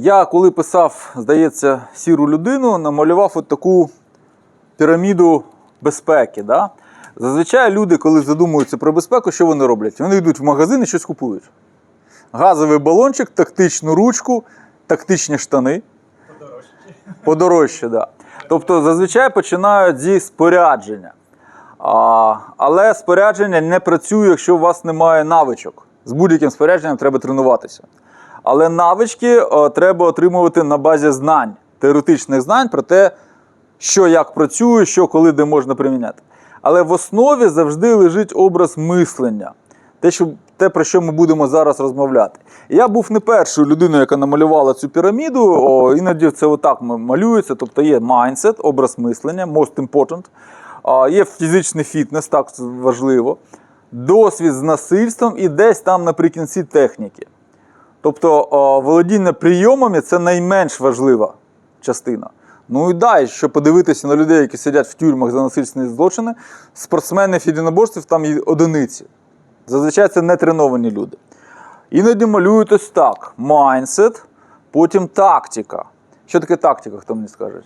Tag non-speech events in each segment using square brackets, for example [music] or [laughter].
Я коли писав, здається, сіру людину, намалював от таку піраміду безпеки. Да? Зазвичай люди, коли задумуються про безпеку, що вони роблять? Вони йдуть в магазин і щось купують. Газовий балончик, тактичну ручку, тактичні штани. Подорожче, да. Тобто зазвичай починають зі спорядження. А, але спорядження не працює, якщо у вас немає навичок. З будь-яким спорядженням треба тренуватися. Але навички е, треба отримувати на базі знань, теоретичних знань про те, що як працює, що коли де можна приміняти. Але в основі завжди лежить образ мислення, те, що, те про що ми будемо зараз розмовляти. Я був не першою людиною, яка намалювала цю піраміду. О, іноді це отак малюється. Тобто є mindset, образ мислення, most important. А, Є фізичний фітнес, так важливо, досвід з насильством і десь там наприкінці техніки. Тобто володіння прийомами це найменш важлива частина. Ну і да, якщо подивитися на людей, які сидять в тюрмах за насильственні злочини, спортсменів єдиноборців там є одиниці. Зазвичай це не треновані люди. Іноді малюють ось так: майндсет, потім тактика. Що таке тактика, хто мені скаже?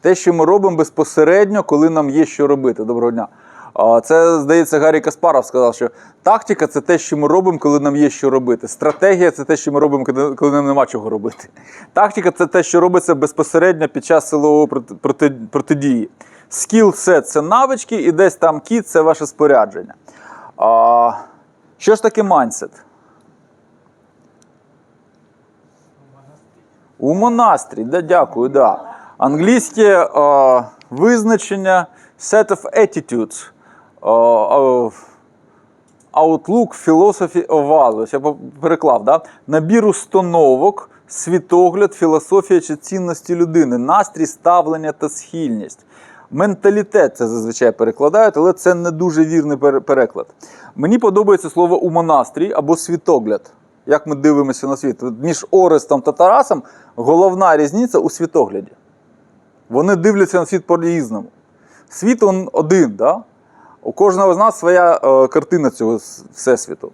Те, що ми робимо безпосередньо, коли нам є що робити. Доброго дня. А, Це, здається, Гаррі Каспаров сказав, що тактика це те, що ми робимо, коли нам є що робити. Стратегія це те, що ми робимо, коли нам нема чого робити. Тактика це те, що робиться безпосередньо під час проти- протидії. Скіл сет це навички, і десь там кіт це ваше спорядження. А, що ж таке майндсет? У монастрі, да, дякую, да. Англійське е, визначення set of attitudes, outlook, philosophy of values. Я переклав, да? набір установок, світогляд, філософія чи цінності людини, настрій, ставлення та схильність. Менталітет це зазвичай перекладають, але це не дуже вірний переклад. Мені подобається слово умонастрій або світогляд. Як ми дивимося на світ? Між Орестом та Тарасом головна різниця у світогляді. Вони дивляться на світ по-різному. Світ он один, да? У кожного з нас своя е, картина цього всесвіту.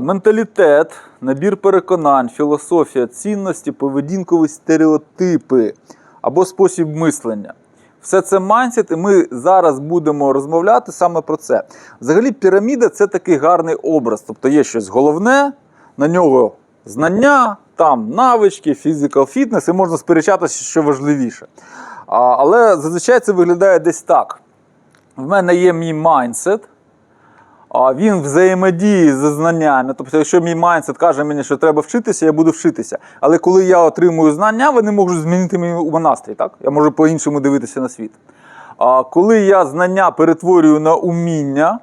Менталітет, набір переконань, філософія, цінності, поведінкові стереотипи або спосіб мислення. Все це майндсет, і ми зараз будемо розмовляти саме про це. Взагалі, піраміда це такий гарний образ. Тобто є щось головне, на нього знання, там навички, фізикал фітнес, і можна сперечатися, що важливіше. Але зазвичай це виглядає десь так. В мене є мій майндсет, а він взаємодіє зі знаннями. Тобто, якщо мій майндсет каже мені, що треба вчитися, я буду вчитися. Але коли я отримую знання, вони можуть змінити мій монастрій. Так? Я можу по-іншому дивитися на світ. А коли я знання перетворюю на уміння,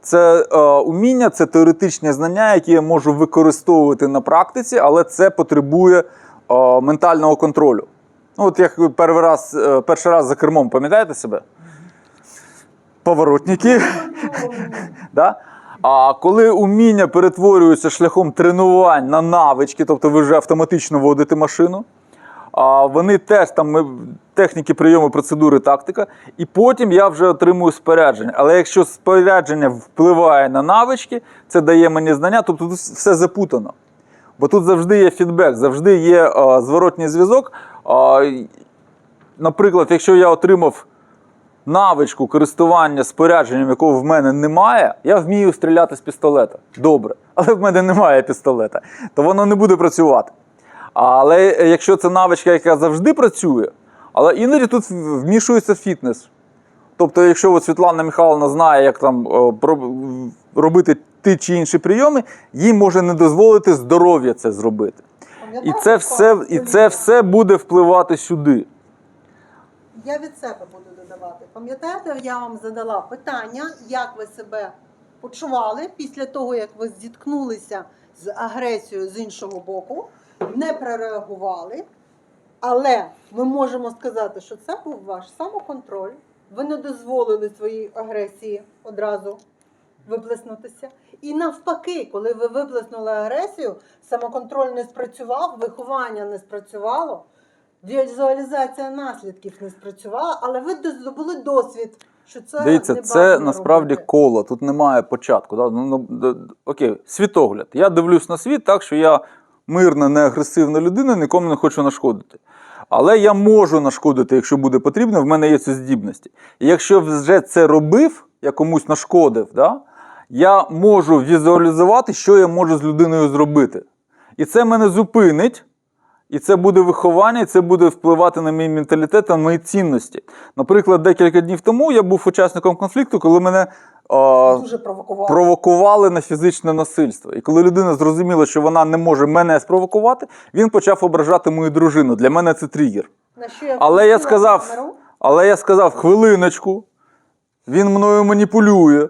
це е, уміння це теоретичні знання, які я можу використовувати на практиці, але це потребує е, ментального контролю. Ну, от як перший раз, е, перший раз за кермом, пам'ятаєте себе? Поворотники. да? А коли уміння перетворюються шляхом тренувань на навички, тобто ви вже автоматично водите машину, а вони теж там техніки прийому, процедури, тактика, і потім я вже отримую спорядження. Але якщо спорядження впливає на навички, це дає мені знання, тобто тут все запутано. Бо тут завжди є фідбек, завжди є е, зворотній зв'язок. А, наприклад, якщо я отримав навичку користування спорядженням, якого в мене немає, я вмію стріляти з пістолета. Добре, [laughs] але в мене немає пістолета, то воно не буде працювати. Але якщо це навичка, яка завжди працює, але іноді тут вмішується фітнес. Тобто, якщо от Світлана Михайловна знає, як там робити ті чи інші прийоми, їй може не дозволити здоров'я це зробити. І це все, і це все буде впливати сюди. Я від себе буду додавати. Пам'ятаєте, я вам задала питання, як ви себе почували після того, як ви зіткнулися з агресією з іншого боку, не прореагували. Але ми можемо сказати, що це був ваш самоконтроль. Ви не дозволили своїй агресії одразу виплеснутися. І навпаки, коли ви виплеснули агресію, самоконтроль не спрацював, виховання не спрацювало, візуалізація наслідків не спрацювала, але ви здобули досвід, що це Дивіться, не це насправді робити. коло, тут немає початку. Да? Ну, ну, окей, світогляд. Я дивлюсь на світ так, що я мирна, не агресивна людина, нікому не хочу нашкодити. Але я можу нашкодити, якщо буде потрібно, в мене є ці здібності. І якщо вже це робив, я комусь нашкодив, да? я можу візуалізувати, що я можу з людиною зробити. І це мене зупинить. І це буде виховання, і це буде впливати на мій менталітет та на мої цінності. Наприклад, декілька днів тому я був учасником конфлікту, коли мене а, дуже провокував. провокували на фізичне насильство. І коли людина зрозуміла, що вона не може мене спровокувати, він почав ображати мою дружину. Для мене це тригер. На що я Але я сказав, камеру. але я сказав, хвилиночку, він мною маніпулює.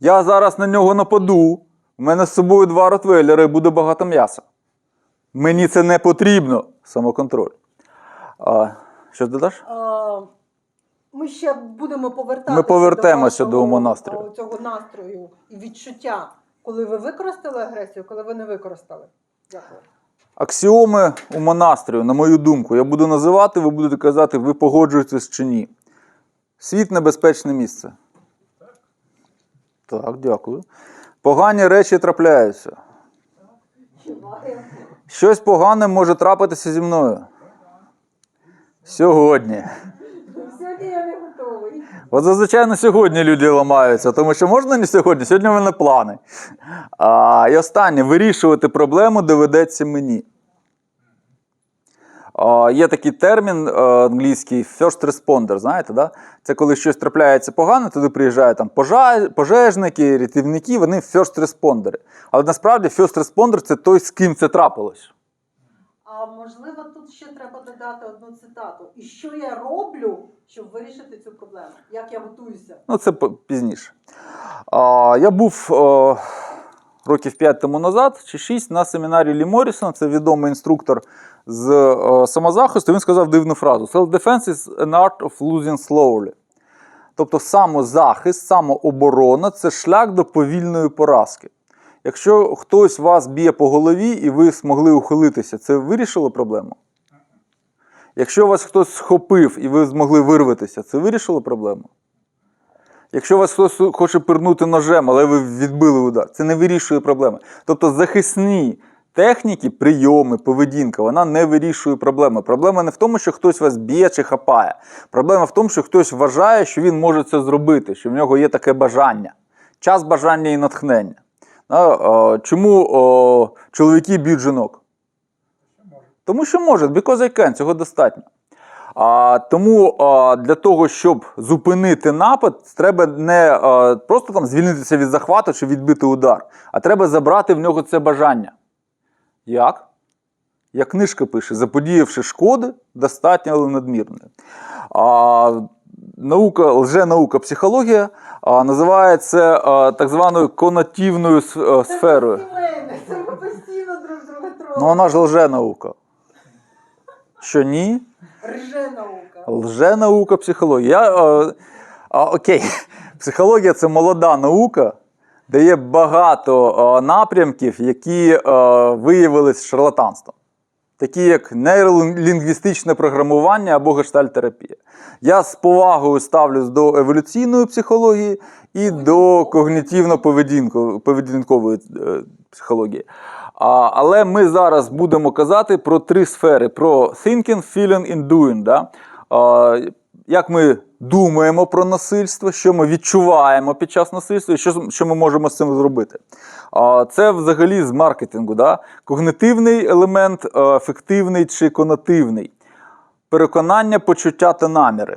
Я зараз на нього нападу. У мене з собою два ротвейлери буде багато м'яса. Мені це не потрібно. Самоконтроль. А, що додаш? А, Ми ще будемо повертатися Ми повертаємося до, до вашого, умонастрою. а, цього настрою і відчуття, коли ви використали агресію, коли ви не використали. Дякую. Аксіоми умонастрою, на мою думку, я буду називати, ви будете казати, ви погоджуєтесь чи ні. Світ небезпечне місце. Так, дякую. Погані речі трапляються. Щось погане може трапитися зі мною. Сьогодні. Сьогодні я не готовий. От зазвичай на сьогодні люди ламаються, тому що можна не сьогодні, сьогодні в мене плани. А, і останнє, вирішувати проблему доведеться мені. А, є такий термін англійський first responder, знаєте, да? це коли щось трапляється погано, туди приїжджають там пожежники, рятівники, вони first responder. Але насправді first responder – це той, з ким це трапилось. А можливо, тут ще треба додати одну цитату. І що я роблю, щоб вирішити цю проблему? Як я готуюся? Ну, це пізніше. А, я був о, років 5 тому назад чи 6 на семінарі Лі Моррісона, це відомий інструктор з о, самозахисту. Він сказав дивну фразу: Self-defense is an art of losing slowly. Тобто самозахист, самооборона це шлях до повільної поразки. Якщо хтось вас б'є по голові і ви змогли ухилитися, це вирішило проблему? Якщо вас хтось схопив і ви змогли вирватися, це вирішило проблему? Якщо вас хтось хоче пирнути ножем, але ви відбили удар, це не вирішує проблеми. Тобто захисні техніки, прийоми, поведінка, вона не вирішує проблеми. Проблема не в тому, що хтось вас б'є чи хапає. Проблема в тому, що хтось вважає, що він може це зробити, що в нього є таке бажання. Час бажання і натхнення. Чому чоловіки б'ють жінок? Тому що можуть, because I can, цього достатньо. А, тому а, для того, щоб зупинити напад, треба не а, просто там звільнитися від захвату чи відбити удар, а треба забрати в нього це бажання. Як? Як книжка пише, заподіявши шкоди, достатньо, але надмірної. А, наука, лженаука психологія а, називає це а, так званою конативною сферою. Це сімейне, це ми постійно друг друга Ну вона ж лженаука. Що ні? Рже наука. Лженаука психологія. Я, е, а, окей, [laughs] психологія це молода наука, де є багато е, напрямків, які е, виявились шарлатанством. Такі як нейролінгвістичне програмування або гештальтерапія. Я з повагою ставлюсь до еволюційної психології і до когнітивно-поведінкової психології. А, але ми зараз будемо казати про три сфери: про thinking, feeling and doing. Да? А, як ми думаємо про насильство, що ми відчуваємо під час насильства, і що, що ми можемо з цим зробити. А, це взагалі з маркетингу. Да? Когнитивний елемент, ефективний чи конативний. Переконання, почуття та наміри.